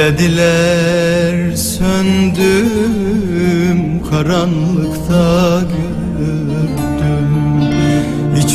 Üflediler söndüm karanlıkta Hiç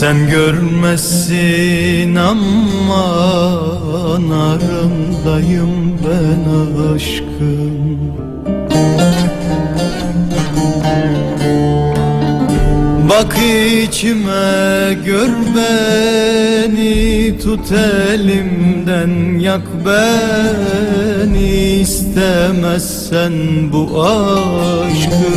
sen görmezsin ama narındayım ben aşkım. Bak içime gör beni Tut elimden yak beni İstemezsen bu aşkı